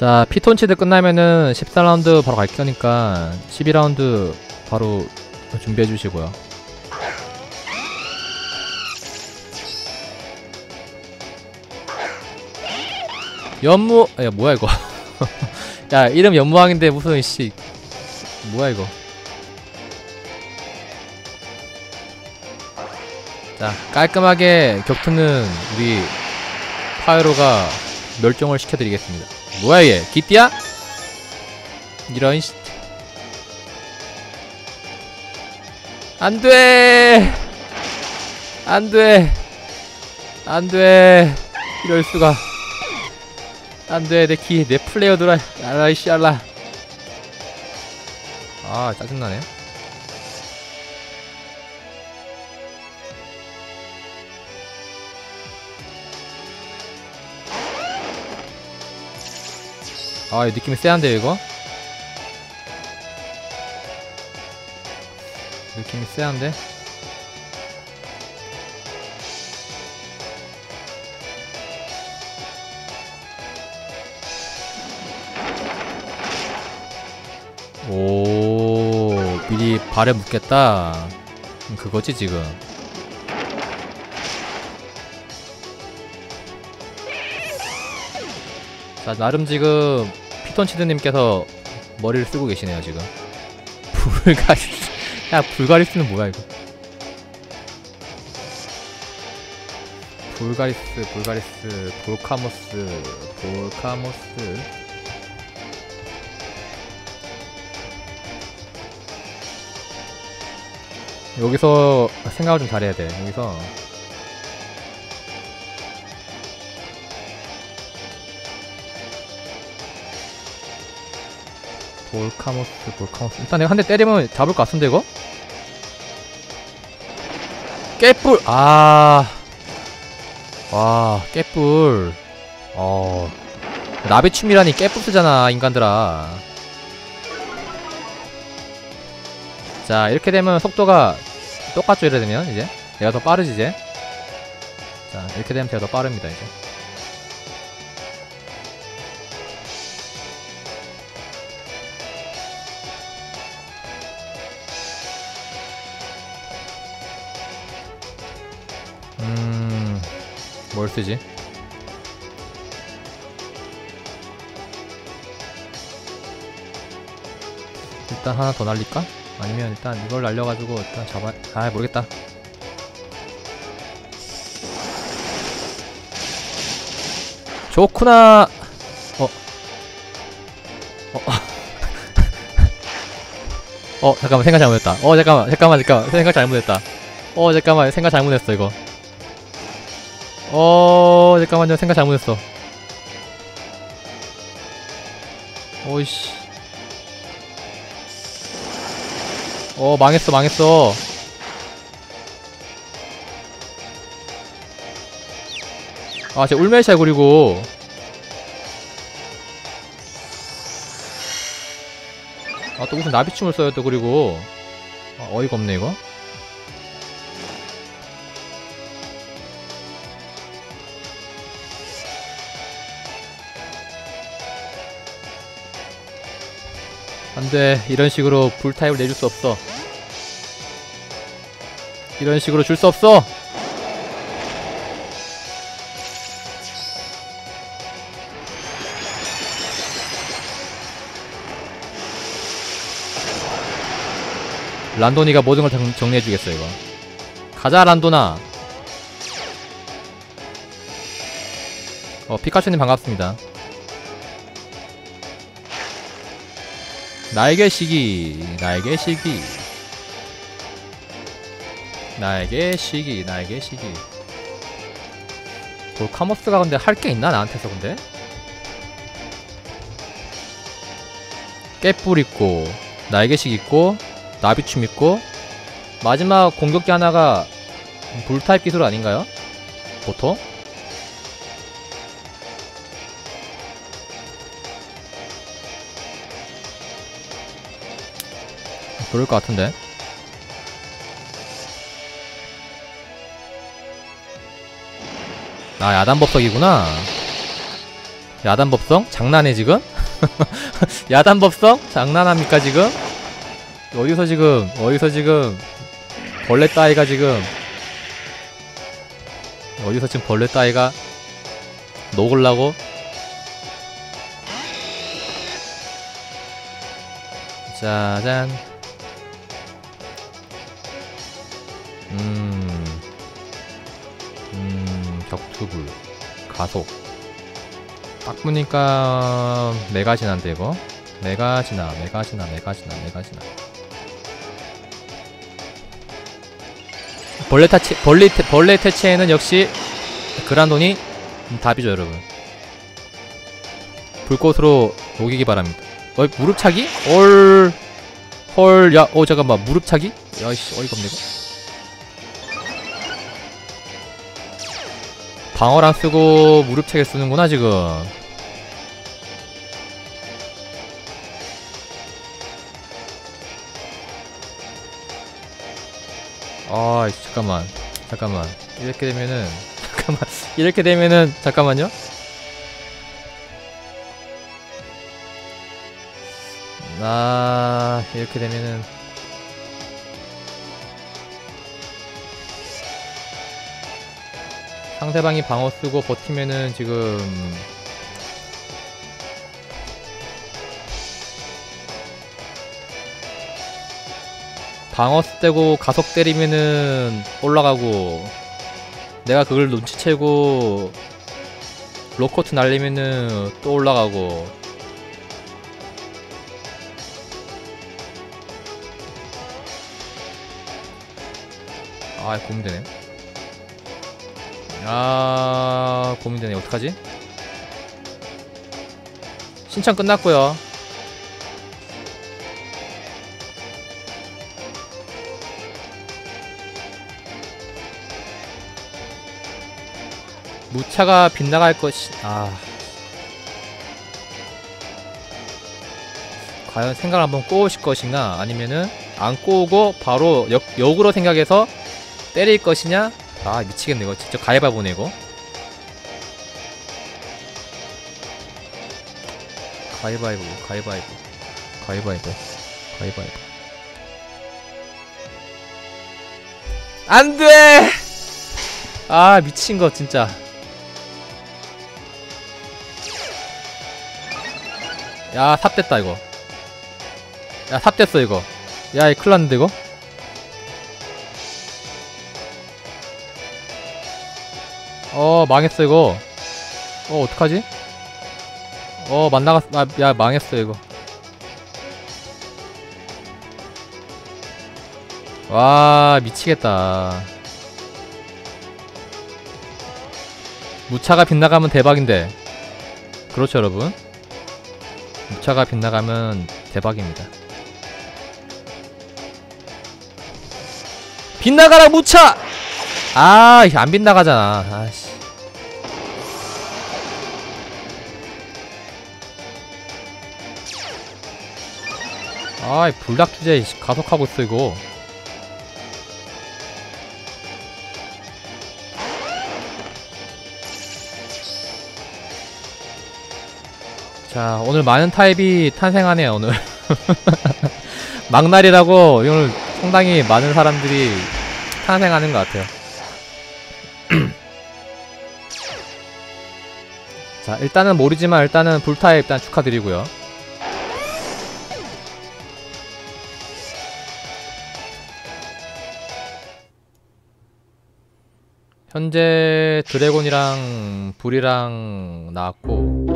자 피톤치드 끝나면은 14라운드 바로 갈 거니까 12라운드 바로 준비해 주시고요. 연무 야 뭐야 이거? 야 이름 연무왕인데 무슨 씨. 뭐야 이거? 자 깔끔하게 격투는 우리 파이로가 멸종을 시켜드리겠습니다 뭐야 얘? 기띠야? 이런 씨. 안돼! 안돼! 안돼! 이럴수가. 안돼 내 키 내 플레이어 들아. 알라 이씨 알라. 아 짜증나네 아이 느낌이 쎄한데요 이거? 느낌이 쎄한데? 오 미리 발에 묶겠다. 음, 그거지 지금? 자 나름 지금 피톤치드님께서 머리를 쓰고 계시네요 지금. 불가리스 야 불가리스는 뭐야 이거? 불가리스 불가리스 볼카모스 볼카모스. 여기서 생각을 좀 잘해야 돼. 여기서 볼카모스 볼카모스. 일단 내가 한 대 때리면 잡을 것 같은데 이거? 깨뿔 아... 와 깨뿔 어... 나비춤이라니 깨뿔 쓰잖아 인간들아. 자 이렇게 되면 속도가 똑같죠 이래 되면 이제? 내가 더 빠르지 이제? 자 이렇게 되면 제가 더 빠릅니다 이제 음... 뭘 쓰지? 일단 하나 더 날릴까? 아니면 일단 이걸 날려가지고 일단 잡아 아 모르겠다. 좋구나. 어. 어, 어. 잠깐만 생각 잘못했다. 어 잠깐만 잠깐만 잠깐만 생각 잘못했다. 어 잠깐만 생각 잘못했어 이거 어 잠깐만요. 생각 잘못했어. 오이씨. 어 망했어 망했어. 아쟤 울메샤 그리고. 아 또 무슨 나비춤을 써요 또 그리고. 아, 어이가 없네 이거 안돼. 이런 식으로 불타입을 내줄 수 없어. 이런 식으로 줄 수 없어. 란도니가 모든 걸 정, 정리해주겠어 이거. 가자 란도나. 어 피카츄님 반갑습니다 나에게 시기 나에게 시기 나에게 시기 나에게 시기 볼카모스가 근데 할 게 있나 나한테서 근데 깨뿔 있고 날개식 있고 나비춤 있고 마지막 공격기 하나가 불타입 기술 아닌가요? 보통? 그럴 것 같은데 아 야단법석이구나 야단법석? 장난해 지금? 야단법석? 장난합니까 지금? 어디서 지금 어디서 지금 벌레 따위가 지금 어디서 지금 벌레 따위가 녹을라고? 짜잔 음, 음, 격투불, 가속. 딱 보니까 메가지나인데 이거? 메가지나, 메가지나, 메가지나, 메가지나. 벌레 타치, 벌레, 태- 벌레 퇴치에는 역시 그란돈이 답이죠, 여러분. 불꽃으로 녹이기 바랍니다. 어, 무릎차기? 헐, 헐, 야, 어, 잠깐만, 무릎차기? 야이씨, 어이가 없네, 이거. 방어랑 쓰고 무릎차기 쓰는구나 지금. 아 잠깐만. 잠깐만. 이렇게 되면은 잠깐만. 이렇게 되면은 잠깐만요. 아 이렇게 되면은 상대방이 방어 쓰고 버티면은 지금 방어 쓰고 가속 때리면은 올라가고 내가 그걸 눈치채고 로커트 날리면은 또 올라가고. 아 고민되네 아 고민되네. 어떡하지? 신청 끝났고요. 무차가 빗나갈 것이 아. 과연 생각을 한번 꼬우실 것이냐 아니면은 안 꼬우고 바로 역, 역으로 생각해서 때릴 것이냐 아 미치겠네 이거. 진짜 가위바위보네 이거. 가위바위보 가위바위보 가위바위보 가위바위보 안돼! 아 미친거 진짜. 야 삽됐다 이거. 야 삽됐어 이거. 야이 큰일났는데 이거 어 망했어 이거. 어 어떡하지? 어 만나갔 아, 야 망했어 이거. 와 미치겠다. 무차가 빗나가면 대박인데. 그렇죠 여러분? 무차가 빗나가면 대박입니다. 빗나가라 무차 아, 이안 빗나가잖아. 아씨. 아이, 불닭 주제 가속하고 있어, 이거. 자, 오늘 많은 타입이 탄생하네요, 오늘. 막날이라고 오늘 상당히 많은 사람들이 탄생하는 것 같아요. 자 일단은 모르지만 일단은 불타입 일단 축하드리고요. 현재 드래곤이랑 불이랑 나왔고